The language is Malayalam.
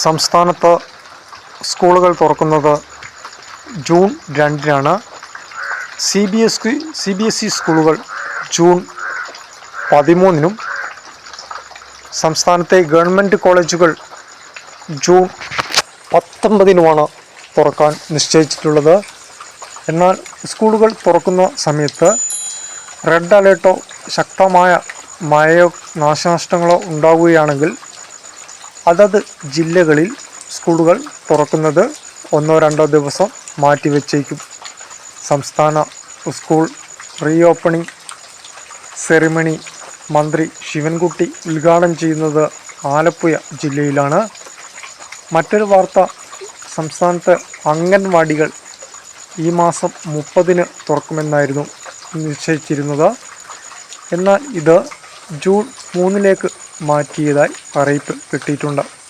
സംസ്ഥാനത്ത് സ്കൂളുകൾ തുറക്കുന്നത് ജൂൺ രണ്ടിനാണ്. C B S C B S E സ്കൂളുകൾ ജൂൺ പതിമൂന്നിനും സംസ്ഥാനത്തെ ഗവൺമെന്റ് കോളേജുകൾ ജൂൺ പത്തൊമ്പതിനുമാണ് തുറക്കാൻ നിശ്ചയിച്ചിട്ടുള്ളത്. എന്നാൽ സ്കൂളുകൾ തുറക്കുന്ന സമയത്ത് റെഡ് അലേർട്ടോ ശക്തമായ മഴയോ നാശനഷ്ടങ്ങളോ ഉണ്ടാവുകയാണെങ്കിൽ അതത് ജില്ലകളിൽ സ്കൂളുകൾ തുറക്കുന്നത് ഒന്നോ രണ്ടോ ദിവസം മാറ്റിവെച്ചേക്കും സംസ്ഥാന സ്കൂൾ റീ ഓപ്പണിംഗ് സെറിമണി മന്ത്രി ശിവൻകുട്ടി ഉദ്ഘാടനം ചെയ്യുന്നത് ആലപ്പുഴ ജില്ലയിലാണ്. മറ്റൊരു വാർത്ത സംസ്ഥാനത്ത് അംഗൻവാടികൾ ഈ മാസം മുപ്പതിന് തുറക്കുമെന്നായിരുന്നു നിശ്ചയിച്ചിരുന്നത്. എന്നാൽ ഇത് ജൂൺ മൂന്നിലേക്ക് മാറ്റിയതായി അറിയിപ്പ് കിട്ടിയിട്ടുണ്ട്.